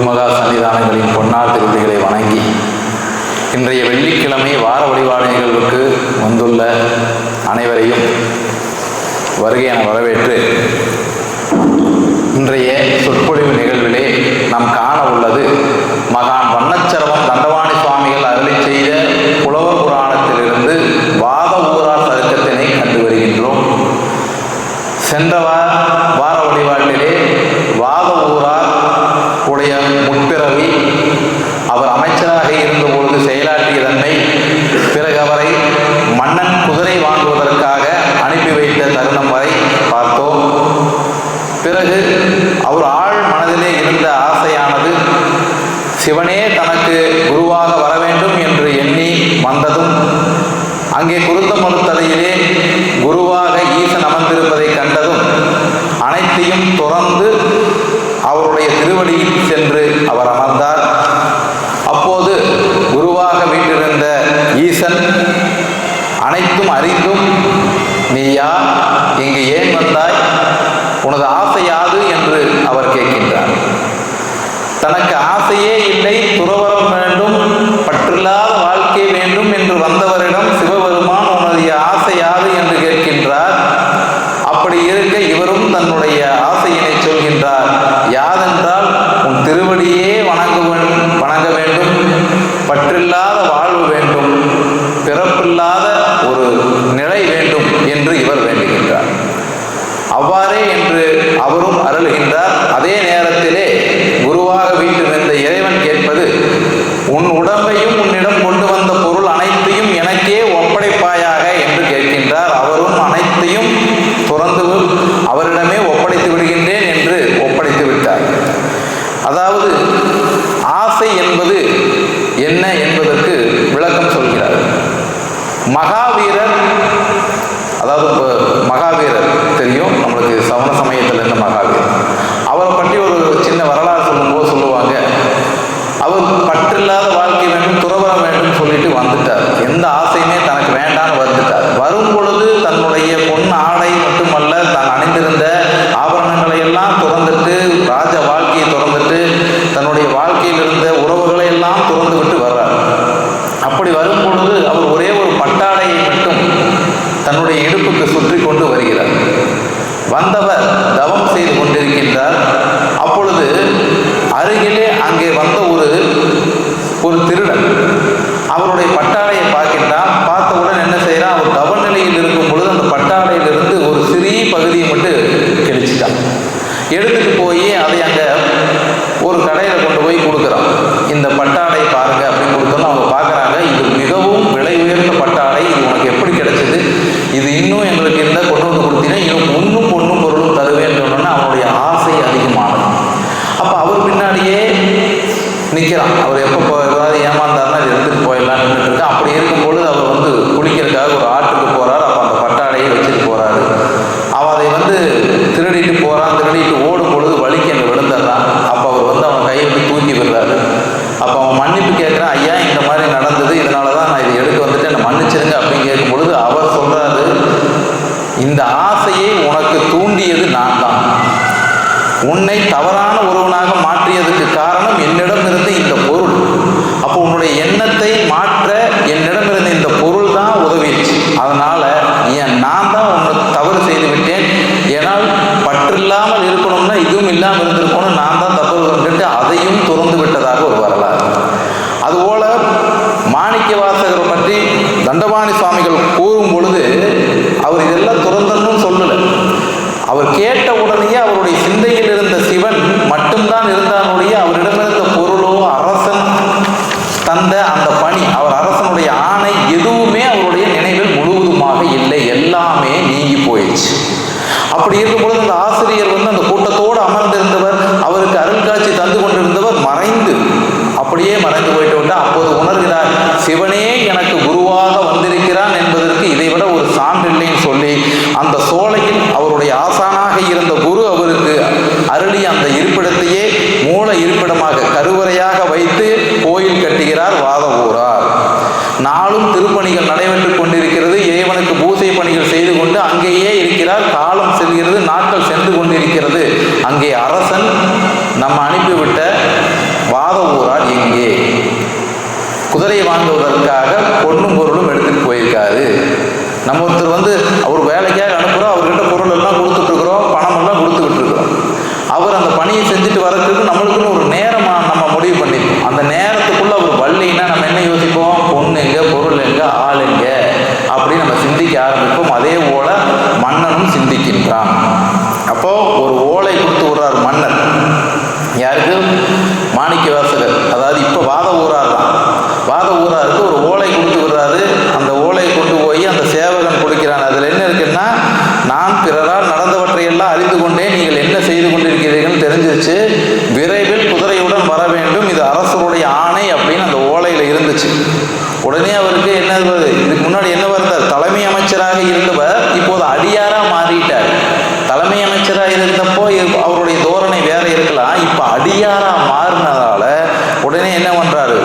மகா சன்னிதானங்களின் பொன்னார் திருவிதிகளை வணங்கி இன்றைய வெள்ளிக்கிழமை வார வழிபாடு நிகழ்வுக்கு வந்துள்ள அனைவரையும் வருகை என வரவேற்று இன்றைய சொற்பொழிவு நிகழ்விலே நாம் கா மறுபடியும் திருவடி எடுத்துகிட்டு போய் அதை அங்கே ஒரு கடையில் பற்றில்லாமல் இருக்கணும்னா இதுவும் இல்லாமல் இருந்திருக்கணும் நான் தான் தப்பு அதையும் துறந்து விட்டதாக படிக்கும் பொழுது அந்த ஆசிரியர் வந்து அந்த கூட்டத்தோடு அமர்ந்திருந்தவர் அவருக்கு அருள்காட்சி தந்து கொண்டிருந்தவர் மறைந்து அப்படியே மறைந்து போயிட்டு வந்தால் அப்போது உணர்கிறார் சிவனே அங்கே அரசன் நம்ம அனுப்பிவிட்ட வாத ஊரார் எங்கே குதிரை வாங்குவதற்காக பொண்ணும் இப்ப மாறினதால உடனே என்ன பண்றாரு?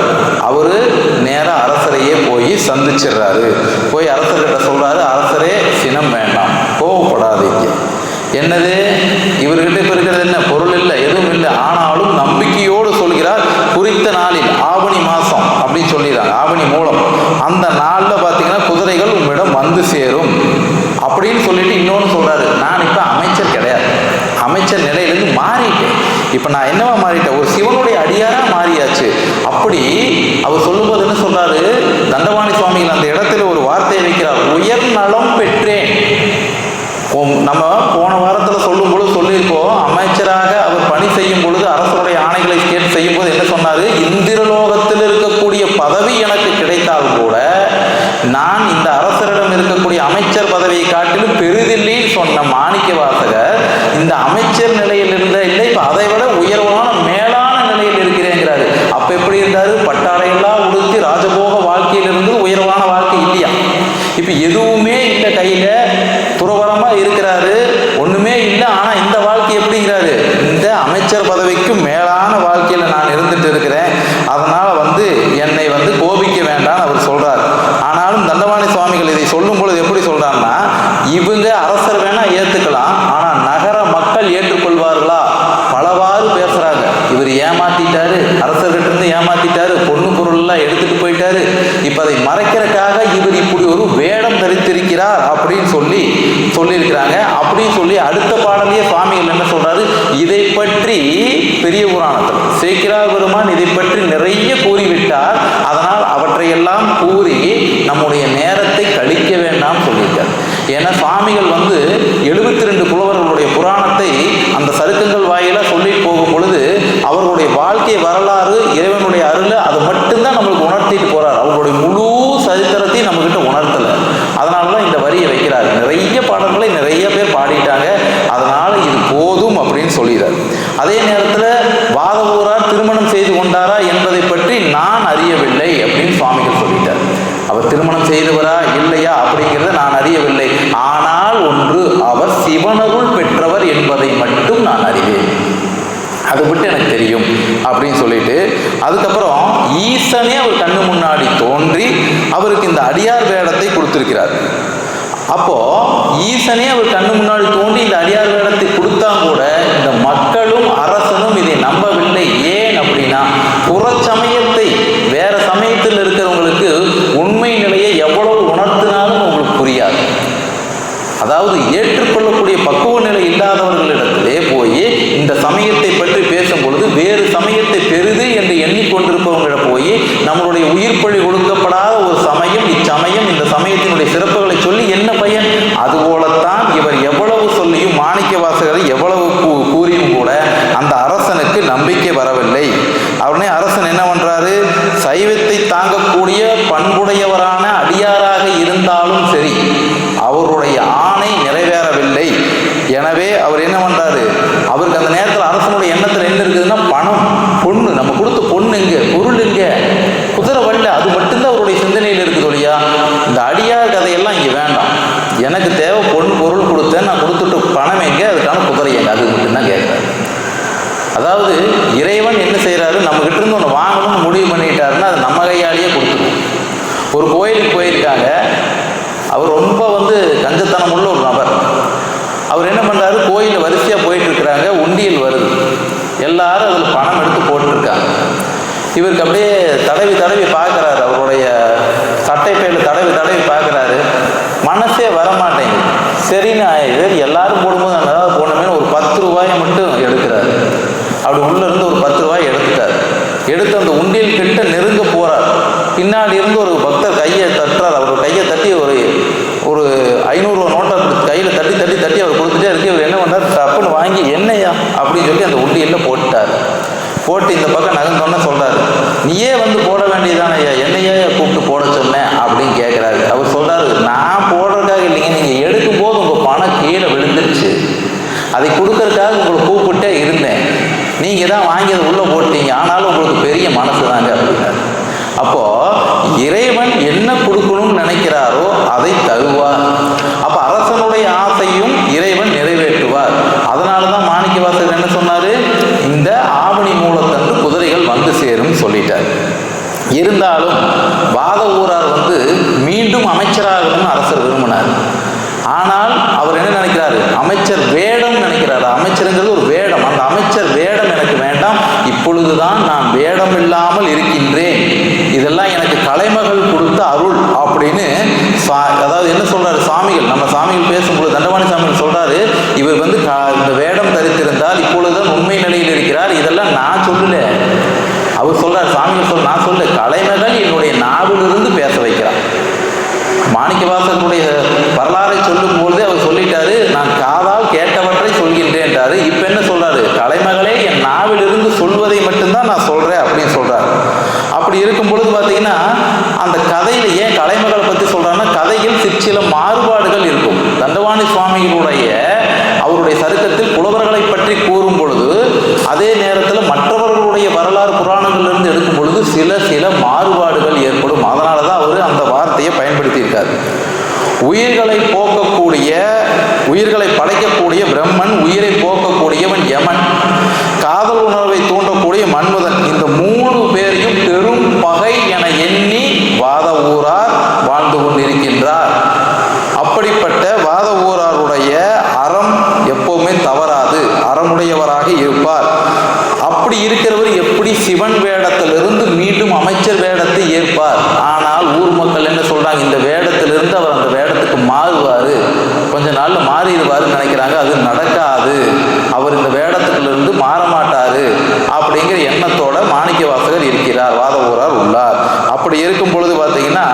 அவரு நேரா அரசரையே போய் சந்திச்சிடுறாரு. போய் அரசர்கிட்ட சொல்றாரு அரசரே சினம் வேண்டாம் கோவப்படாதீங்க. என்னது? இவர்கிட்ட இப்ப இருக்கிறது என்ன பொருள் இல்லை எதுவும் இல்லை. ஆனாலும் நம்பிக்கையோடு சொல்கிறார் குறித்த நாளில் ஆவணி மாசம் அப்படின்னு சொல்லிடுறாங்க. ஆவணி மூலம். அந்த நாள்ல பாத்தீங்கன்னா குதிரைகள் உங்களிடம் வந்து சேரும் அப்படின்னு சொல்லிட்டு இன்னொன்னு சொல்றாரு நான் இப்ப அமைச்சர் கிடையாது அமைச்சர் நிலையிலிருந்து மாறிட்டேன் இப்போ நான் என்னவா மாறிட்டேன்? ஒரு சிவனுடைய அடியாராக மாறியாச்சு. அப்படி அவர் சொல்லும்போது என்ன சொல்றாரு? தண்டவாணி சுவாமிகள் அந்த இடத்துல ஒரு வார்த்தையை வைக்கிறார். உயர் நலம் பெற்றேன். நம்ம போன வாரத்தில் சொல்லும் பொழுது சொல்லியிருக்கோம் அமைச்சராக அவர் பணி செய்யும் பொழுது அரசருடைய ஆணைகளை கேட்டு செய்யும் போது என்ன சொன்னார்? இந்திரலோகத்தில் இருக்கக்கூடிய பதவி எனக்கு கிடைத்தால் கூட நான் இந்த அரசரிடம் இருக்கக்கூடிய அமைச்சர் பதவியை காட்டிலும் பெரிதில்லைன்னு சொன்ன மாணிக்க வாசகர் இந்த அமைச்சர் நிலையில் இப்போ அதை விட உயர்வான மேலான நிலையில் இருக்கிறேங்கிறாரு அப்ப எப்படி இருந்தாரு பட்டாடையெல்லாம் உடுத்தி ராஜபோக வாழ்க்கையிலிருந்து உயர்வான வாழ்க்கை இல்லையா இப்ப எதுவுமே இல்லை கையில துறவரமா இருக்கிறாரு ஒண்ணுமே இல்லை ஆனா இந்த வாழ்க்கை எப்படிங்கிறாரு இந்த அமைச்சர் பதவிக்கு மேலான வாழ்க்கையில நான் இருந்துட்டு இருக்கிறேன் அதனால வந்து என்னை வந்து கோபிக்க வேண்டாம்னு அவர் சொல்றாரு ஆனாலும் தண்டவாணி சுவாமிகள் இதை சொல்லும் பொழுது எப்படி சொல்றாருன்னா இவங்க அரசர் வேணா ஏத்துக்கலாம் ஆனா நகர மக்கள் ஏற்றுக்கொள்வார்களா பலவாறு பேசுறாங்க இவர் ஏமாத்திட்டாரு அரசர்கிட்ட இருந்து ஏமாத்திட்டாரு பொண்ணு பொருள் எல்லாம் எடுத்துட்டு போயிட்டாரு இப்ப அதை மறைக்கிறதுக்காக இவர் இப்படி ஒரு வேடம் தரித்திருக்கிறார் அப்படின்னு சொல்லி சொல்லியிருக்கிறாங்க அப்படின்னு சொல்லி அடுத்த பாடலையே சுவாமிகள் என்ன சொல்றாரு இதை பற்றி பெரிய புராணத்தில் சேக்கிரார் பெருமான் இதை பற்றி நிறைய கூறிவிட்டார் அதனால் அவற்றையெல்லாம் கூறி நம்முடைய நேரத்தை கழிக்க வேண்டாம் சொல்லியிருக்கார் சுவாமிகள் வந்து எழுபத்தி ரெண்டு புலவர்களுடைய புராணத்தை அந்த சருக்கங்கள் வாயில சொல்லிட்டு போகும் பொழுது அவர்களுடைய வாழ்க்கை வரலாறு இறைவனுடைய அருள் அது மட்டும்தான் நம்மளுக்கு உணர்த்திட்டு போறார். அவர்களுடைய முழு சரித்திரத்தையும் நம்ம கிட்ட உணர்த்தல. அதனால தான் இந்த வரியை வைக்கிறார். நிறைய பாடல்களை நிறைய பேர் பாடிட்டாங்க. அதனால இது போதும் அப்படின்னு சொல்லிடுறார் அதே நேரத்தில் வாதவூரார் திருமணம் செய்து கொண்டாரா என்பதை பற்றி நான் அறியவில்லை அப்படின்னு சுவாமிகள் சொல்லிட்டார். அவர் திருமணம் செய்தவரா இல்லையா அப்படிங்கிறத நான் அறியவில்லை. ஆனால் ஒன்று அவர் சிவனருள் பெற்றவர் என்பதை மட்டும் நான் அறிவேன். அது மட்டும் எனக்கு தெரியும் அப்படின்னு சொல்லிட்டு அதுக்கப்புறம் ஈசனே அவர் கண்ணு முன்னாடி தோன்றி அவருக்கு இந்த அடியார் வேடத்தை கொடுத்திருக்கிறார். அப்போ ஈசனே அவர் கண்ணு முன்னாடி தோன்றி இந்த அடியார் வேடத்தை கொடுத்தா கூட இந்த மக்களும் அரசனும் இதை நம்பவில்லை. ஏன் அப்படின்னா புறச்சமயத்தை வேற சமயத்தில் இருக்கிறவங்களுக்கு உண்மை நிலையை எவ்வளவு உணர்த்தினாலும் அதாவது ஏற்றுக்கொள்ளக்கூடிய பக்குவ நிலை இல்லாதவர்களிடத்திலே போய் இந்த சமயத்தை பற்றி பேசும் பொழுது வேறு சமயத்தை பெரிது என்று எண்ணிக்கொண்டிருப்பவங்கள போய் நம்மளுடைய உயிர் பழி கொடுக்கப்படாத ஒரு சமயம் இச்சமயம் இந்த சமயத்தினுடைய சிறப்புகளை சொல்லி என்ன பயன்? அதுபோலத்தான் இவர் எவ்வளவு சொல்லியும் மாணிக்க வாசகரை எவ்வளவு கூ- கூறியும் கூட அந்த அரசனுக்கு நம்பிக்கை வரவில்லை. அவனே அரசன் என்ன பண்றாரு? சைவத்தை தாங்கக்கூடிய பண்புடையவர் அடியாராக இருந்தாலும் சரி அவருடைய ஆணை நிறைவேறவில்லை எனவே அவர் என்ன பண்றாரு அவருக்கு அந்த நேரத்தில் அரசனுடைய எண்ணத்தில் என்ன இருக்குதுன்னா பணம் பொண்ணு நம்ம கொடுத்த பொண்ணு எங்க பொருள் எங்க குதிரை வரல அது மட்டும்தான் அவருடைய சிந்தனையில் இருக்குது ஒழியா இந்த அடியார் கதையெல்லாம் இங்கே வேண்டாம் எனக்கு தேவை பொன் பொருள் கொடுத்தேன் நான் கொடுத்துட்டு பணம் எங்க அதுக்கான குதிரை எங்க அது மட்டும்தான் கேட்குறாரு அதாவது இறைவன் என்ன செய்றாரு நம்ம கிட்ட இருந்து ஒன்று வாங்கணும்னு முடிவு பண்ணிட்டாருன்னா அது நம்ம கையாலேயே கொடுத்துருவோம் ஒரு கோயிலுக்கு போயிருக்காங்க. அவர் ரொம்ப வந்து கஞ்சத்தனம் உள்ள ஒரு நபர். அவர் என்ன பண்றாரு கோயிலில் வரிசையாக போயிட்டு இருக்கிறாங்க உண்டியல் வருது. எல்லாரும் அதில் பணம் எடுத்து போட்டிருக்காங்க. இவருக்கு அப்படியே தடவி தடவி பார்க்குறாரு. அவருடைய சட்டை பையில தடவி தடவி பார்க்குறாரு. மனசே வர மாட்டேங்குது சரின்னு இவர் எல்லாரும் போடும்போது நான் ஏதாவது ஒரு பத்து ரூபாயை மட்டும் எடுக்கிறாரு. அப்படி உள்ள இருந்து ஒரு பத்து ரூபாய் எடுத்துட்டார். எடுத்து அந்த உண்டியல் கிட்ட நெருங்க போகிறார் பின்னாடி இருந்து ஒரு பக்தர் கையை தட்டுறார் அவர் கையை தட்டி ஒரு ஒரு ஐநூறுரூவா நோட்டை கொடுத்து கையில் தட்டி தட்டி தட்டி அவர் கொடுத்துட்டே இருக்கு இவர் என்ன பண்ணார் டப்புன்னு வாங்கி என்னையா அப்படின்னு சொல்லி அந்த உண்டியலில் போட்டுட்டார் போட்டு இந்த பக்கம் நகர்ந்தோன்னே சொல்றாரு. நீயே வந்து போட வேண்டியதானே ஐயா? என்னையே கூப்பிட்டு போட சொன்னேன்? அப்படின்னு கேட்குறாரு அவர் சொல்றாரு நான் போடுறதுக்காக இல்லைங்க. நீங்கள் எடுக்கும் போது உங்கள் பணம் கீழே விழுந்துருச்சு. அதை கொடுக்கறதுக்காக உங்களை கூப்பிட்டே இருந்தேன். நீங்கள் தான் வாங்கி அதை உள்ளே போட்டீங்க. ஆனாலும் உங்களுக்கு பெரிய மனசு தாங்க அப்படின்னாரு. அப்போ சிவன் வேடத்திலிருந்து மீண்டும் அமைச்சர் வேடத்தை ஏற்பார் ஆனால் ஊர் மக்கள் என்ன சொல்றாங்க இந்த வேடத்திலிருந்து அவர் அந்த வேடத்துக்கு மாறுவாரு கொஞ்ச நாள்ல மாறிடுவாருன்னு நினைக்கிறாங்க அது நடக்காது அவர் இந்த வேடத்துக்குள்ளிருந்து மாற மாட்டாரு அப்படிங்கிற எண்ணத்தோட மாணிக்க வாசகர் இருக்கிறார் வாத ஊரார் உள்ளார் அப்படி இருக்கும் பொழுது பார்த்தீங்கன்னா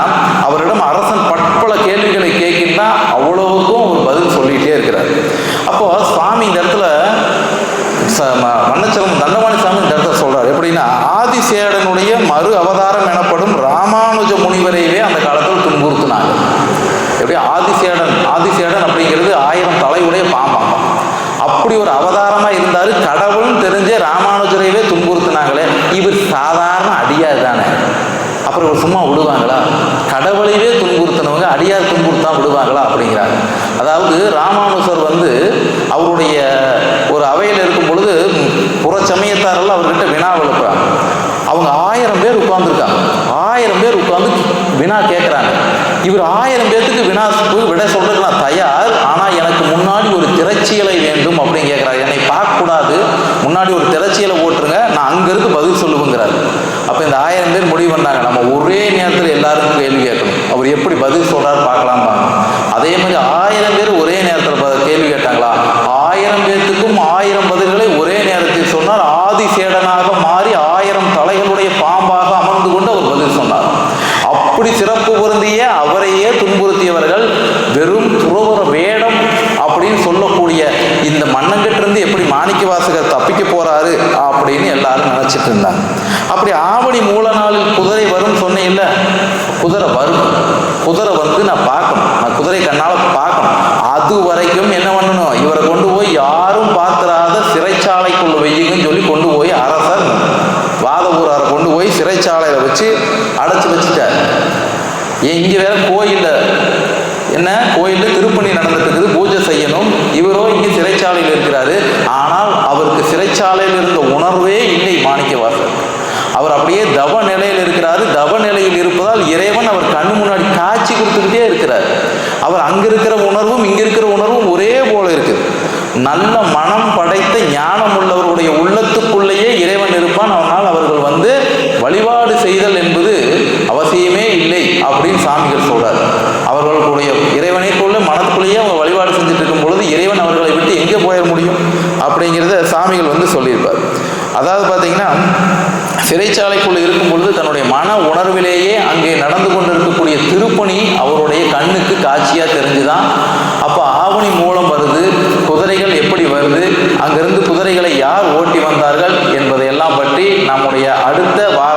அவரிடம் அரசன் பற்பல கேள்விகளை கேட்கின்றா அவ்வளவுக்கும் அவர் பதில் சொல்லிட்டே இருக்கிறார் அப்போ சுவாமி இந்த இடத்துல ச- ம- மன்னச்சலம் தண்டவாணி சாமி இந்த இடத்துல சொல்றாரு எப்படின்னா ஆதிசேடனுடைய மறு அவதாரம் எனப்படும் ராமானுஜ முனிவரையவே அந்த காலத்தில் துன்புறுத்தினாங்க எப்படி ஆதிசேடன் ஆதிசேடன் அப்படிங்கிறது ஆயிரம் தலையுடைய பாம்பாங்க அப்படி ஒரு அவதாரமா இருந்தாரு கடவுள்னு தெரிஞ்சே ராமானுஜரையவே துன்புறுத்தினாங்களே இவர் சாதாரண அடியார் தானே அப்புறம் இவர் சும்மா விடுவாங்களா? கடவுளையவே துன்புறுத்தினவங்க அடியார் துன்புறுத்தா விடுவாங்களா அப்படிங்கிறாங்க. அதாவது ராமானுசர் வந்து அவருடைய ஒரு அவையில் இருக்கும் பொழுது புற சமயத்தாரெல்லாம் அவர்கிட்ட வினா எழுப்புறாங்க அவங்க ஆயிரம் பேர் உட்கார்ந்துருக்காங்க. ஆயிரம் பேர் உட்கார்ந்து வினா கேட்குறாங்க இவர் ஆயிரம் பேர்த்துக்கு வினா விட சொல்ற நான் தயார் ஆனால் எனக்கு முன்னாடி ஒரு திரைச்சீலை வேண்டும் அப்படின்னு கேட்குறாரு என்னை பார்க்கக்கூடாது முன்னாடி ஒரு திரைச்சீலை போட்டுருங்க நான் அங்கிருந்து பதில் சொல்லுவேங்கிறாரு அப்போ இந்த ஆயிரம் பேர் முடிவு பண்ணாங்க. நம்ம ஒரே நேரத்தில் எல்லாருக்கும் கேள்வி கேட்கணும். அவர் எப்படி பதில் சொல்றாரு பார்க்கலாம் அதே மாதிரி ஆயிரம் பேர் ஒரே நேரத்தில் ப- கேள்வி கேட்டாங்களா ஆயிரம் பேர்த்துக்கும் ஆயிரம் பதில்களை ஒரே நேரத்தில் சொன்னார் ஆதிசேடனாக மாறி ஆயிரம் தலைகளுடைய பாம்பாக அமர்ந்து கொண்டு அவர் பதில் சொன்னார் அப்படி சிறப்பு பொருந்திய அவரையே துன்புறுத்தியவர்கள் வெறும் துறவர வேடம் அப்படின்னு சொல்லக்கூடிய இந்த மன்னங்கிட்டிருந்து எப்படி மாணிக்க வாசகர் தப்பிக்க போறாரு அப்படின்னு எல்லாரும் நினைச்சிட்டு இருந்தாங்க அப்படி ஆவணி மூல நாளில் குதிரை வரும் சொன்னேன்ல குதிரை வரும். குதிரை வந்து நான் நான் அப்படியே தவ நிலையில் இருக்கிறாரு. தவ நிலையில் இருப்பதால் இறைவன் அவர் கண் முன்னாடி காட்சி கொடுத்துக்கிட்டே இருக்கிறார். அவர் அங்கே இருக்கிற உணர்வும் இங்கே இருக்கிற உணர்வும் ஒரே போல இருக்குது நல்ல மனம் படைத்த ஞானம் உள்ளவருடைய உள்ளத்துக்குள்ளேயே இறைவன் இருப்பான். அவனால் அவர்கள் வந்து வழிபாடு செய்தல் என்பது அவசியமே இல்லை அப்படின்னு சாமிகள் சொல்றார். அவர்களுடைய இறைவனைக்குள்ள மனத்துக்குள்ளேயே அவங்க வழிபாடு செஞ்சுட்டு இருக்கும் பொழுது இறைவன் அவர்களை விட்டு எங்கே போயிட முடியும்? அப்படிங்கிறத சாமிகள் வந்து சொல்லியிருப்பார். அதாவது பார்த்தீங்கன்னா சிறைச்சாலைக்குள் இருக்கும் பொழுது தன்னுடைய மன உணர்விலேயே அங்கே நடந்து கொண்டிருக்கக்கூடிய திருப்பணி அவருடைய கண்ணுக்கு காட்சியாக தெரிஞ்சுதான். அப்போ ஆவணி மூலம் வருது குதிரைகள் எப்படி வருது அங்கிருந்து குதிரைகளை யார் ஓட்டி வந்தார்கள் என்பதையெல்லாம் பற்றி நம்முடைய அடுத்த வார